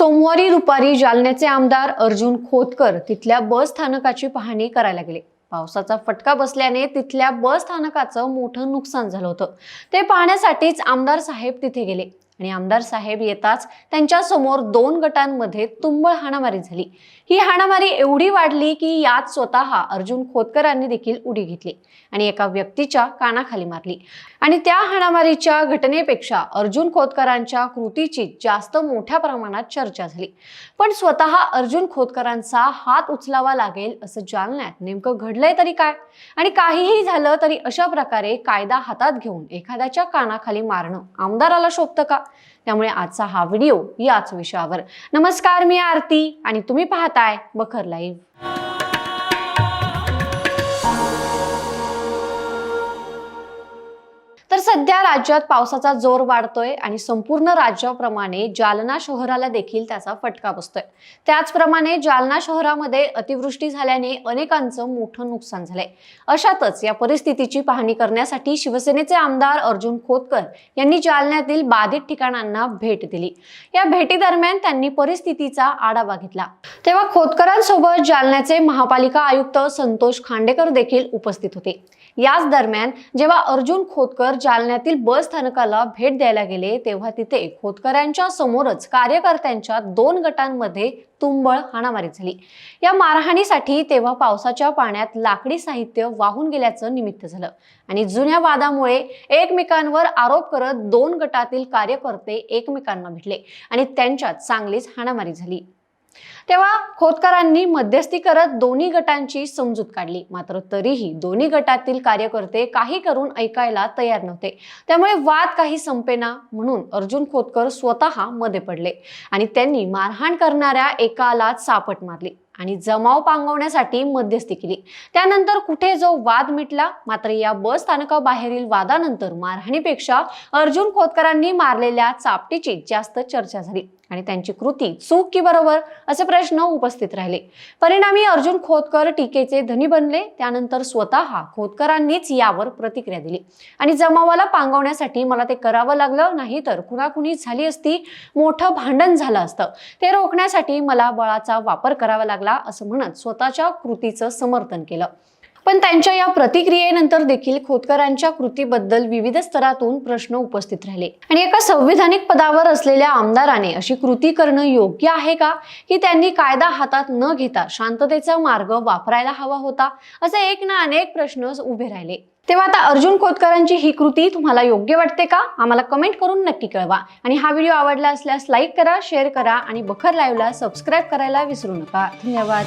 सोमवारी दुपारी जालन्याचे आमदार अर्जुन खोतकर तिथल्या बस स्थानकाची पाहणी करायला गेले. पावसाचा फटका बसल्याने तिथल्या बस स्थानकाचं मोठं नुकसान झालं होतं. ते पाहण्यासाठीच आमदार साहेब तिथे गेले. आणि आमदार साहेब येताच त्यांच्यासमोर दोन गटांमध्ये तुंबळ हाणामारी झाली. ही हाणामारी एवढी वाढली की यात स्वतः अर्जुन खोतकरांनी देखील उडी घेतली आणि एका व्यक्तीच्या कानाखाली मारली. आणि त्या हाणामारीच्या घटनेपेक्षा अर्जुन खोतकरांच्या कृतीची जास्त मोठ्या प्रमाणात चर्चा झाली. पण स्वतः अर्जुन खोतकरांचा हात उचलावा लागेल असं जालन्यात नेमकं घडलंय तरी काय? आणि काहीही झालं तरी अशा प्रकारे कायदा हातात घेऊन एखाद्याच्या कानाखाली मारणं आमदाराला शोभतं का? त्यामुळे आजचा हा व्हिडिओ याच विषयावर. नमस्कार मी आरती आणि तुम्ही पाहताय बखर लाईव्ह. सध्या राज्यात पावसाचा जोर वाढतोय आणि संपूर्ण राज्याप्रमाणे जालना शहराला देखील त्याचा फटका बसतोय. त्याचप्रमाणे जालना शहरामध्ये अतिवृष्टी झाल्याने अनेकांचं मोठं नुकसान झालंय. अशातच या परिस्थितीची पाहणी करण्यासाठी शिवसेनेचे आमदार अर्जुन खोतकर यांनी जालन्यातील बाधित ठिकाणांना भेट दिली. या भेटीदरम्यान त्यांनी परिस्थितीचा आढावा घेतला. तेव्हा खोतकरांसोबत जालन्याचे महापालिका आयुक्त संतोष खांडेकर देखील उपस्थित होते. याच दरम्यान जेव्हा अर्जुन खोतकर जालन्यातील बस स्थानकाला भेट द्यायला गेले तेव्हा तिथे खोतकरांच्या समोरच कार्यकर्त्यांच्या दोन गटांमध्ये तुंबळ हाणामारी झाली. या मारहाणीसाठी तेव्हा पावसाच्या पाण्यात लाकडी साहित्य वाहून गेल्याचं निमित्त झालं. आणि जुन्या वादामुळे एकमेकांवर आरोप करत दोन गटातील कार्यकर्ते एकमेकांना भेटले आणि त्यांच्यात चांगलीच हाणामारी झाली. तेव्हा खोतकरांनी मध्यस्थी करत दोन्ही गटांची समजूत काढली. मात्र तरीही दोन्ही गटातील कार्यकर्ते काही करून ऐकायला तयार नव्हते. त्यामुळे वाद काही संपेना म्हणून अर्जुन खोतकर स्वतः मध्ये पडले आणि त्यांनी मारहाण करणाऱ्या एकालाच सापट मारली. आणि जमाव पांगवण्यासाठी मध्यस्थी केली. त्यानंतर कुठे जो वाद मिटला मात्र या बस स्थानकाबाहेरील वादानंतर मारहाणीपेक्षा अर्जुन खोतकरांनी मारलेल्या चापटीची जास्त चर्चा झाली आणि त्यांची कृती चूक की बरोबर असे प्रश्न उपस्थित राहिले. परिणामी अर्जुन खोतकर टीकेचे धनी बनले त्यानंतर स्वतः खोतकरांनीच यावर प्रतिक्रिया दिली. आणि जमावाला पांगवण्यासाठी मला ते करावं लागलं नाही तर कुणाकुणी झाली असती मोठं भांडण झालं असतं. ते रोखण्यासाठी मला बळाचा वापर करावा लागला. असं म्हणत स्वतःच्या कृतीचं समर्थन केलं. पण त्यांच्या या प्रतिक्रियेनंतर देखील खोतकरांच्या कृतीबद्दल विविध स्तरातून प्रश्न उपस्थित राहिले. आणि एका संविधानिक पदावर असलेल्या आमदाराने अशी कृती करणं योग्य आहे का? की त्यांनी कायदा हातात न घेता शांततेचा मार्ग वापरायला हवा होता? असे एक ना अनेक प्रश्न उभे राहिले. तेव्हा आता अर्जुन खोतकरांची ही कृती तुम्हाला योग्य वाटते का? आम्हाला कमेंट करून नक्की कळवा. आणि हा व्हिडिओ आवडला असल्यास लाईक करा शेअर करा आणि बखर लाईव्हला सबस्क्राईब करायला विसरू नका. धन्यवाद.